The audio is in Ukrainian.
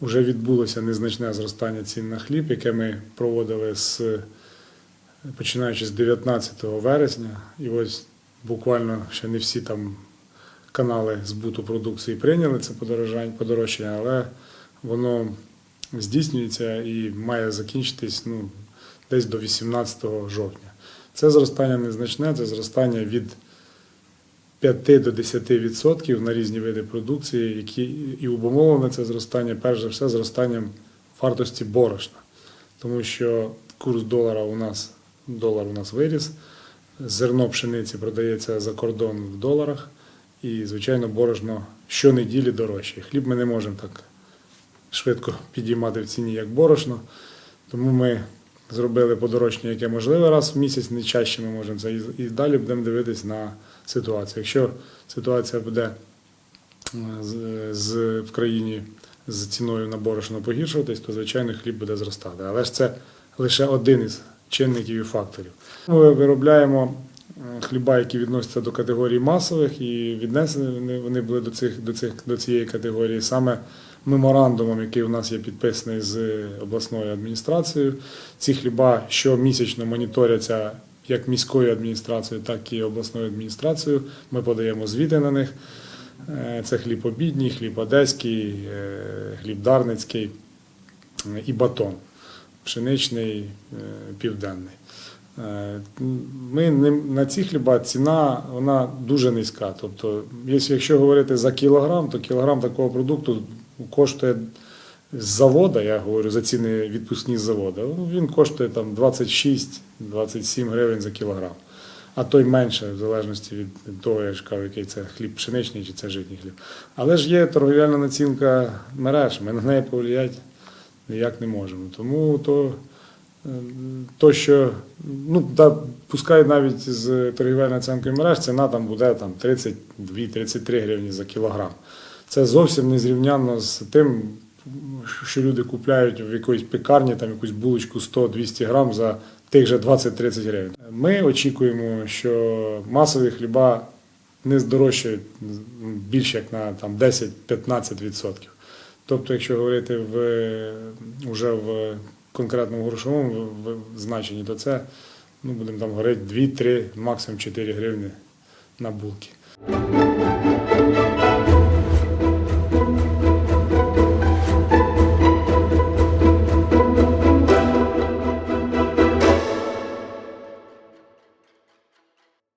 вже відбулося незначне зростання цін на хліб, яке ми проводили з починаючи з 19 вересня. І ось буквально ще не всі там канали збуту продукції прийняли це подорожчання, але воно здійснюється і має закінчитись ну, десь до 18 жовтня. Це зростання незначне, це зростання від 5 до 10% на різні види продукції, які і обумовлене це зростання, перш за все, зростанням вартості борошна. Тому що курс долара у нас, долар у нас виріс, зерно пшениці продається за кордон в доларах, і, звичайно, борошно щонеділі дорожче. Хліб ми не можемо так швидко підіймати в ціні, як борошно. Тому ми зробили подорожчання, яке можливе раз в місяць, не чаще ми можемо це. І далі будемо дивитись на ситуацію. Якщо ситуація буде е, з, в країні з ціною на борошно погіршуватись, то звичайно хліб буде зростати. Але ж це лише один із чинників і факторів. Ми виробляємо е, хліба, які відносяться до категорії масових, і віднесені вони були до цих до цих до цієї категорії саме меморандумом, який у нас є підписаний з обласною адміністрацією. Ці хліба щомісячно моніторяться як міською адміністрацією, так і обласною адміністрацією. Ми подаємо звіти на них. Е, Це хліб обідній, хліб одеський, е, хліб дарницький е, і батон пшеничний, південний. Ми на ці хліба ціна вона дуже низька. Тобто, якщо говорити за кілограм, то кілограм такого продукту коштує з завода, я говорю за ціни відпускні з завода, ну, він коштує там 26-27 гривень за кілограм. А то й менше, в залежності від того, я ж кажу, який це хліб пшеничний чи це житній хліб. Але ж є торговельна націнка мереж, ми на неї повлияти ніяк не можемо. Тому то, е, то що ну, да, пускай навіть з торгівельною оцінкою мереж ціна там буде там, 32-33 гривні за кілограм. Це зовсім не зрівняно з тим, що люди купляють в якоїсь пекарні там якусь булочку 100-200 грам за тих же 20-30 гривень. Ми очікуємо, що масові хліба не здорожчають більше як на там, 10-15%. Тобто, якщо говорити в, уже в конкретному грошовому значенні, то це ну, будемо там говорити 2-3, максимум 4 гривні на булки.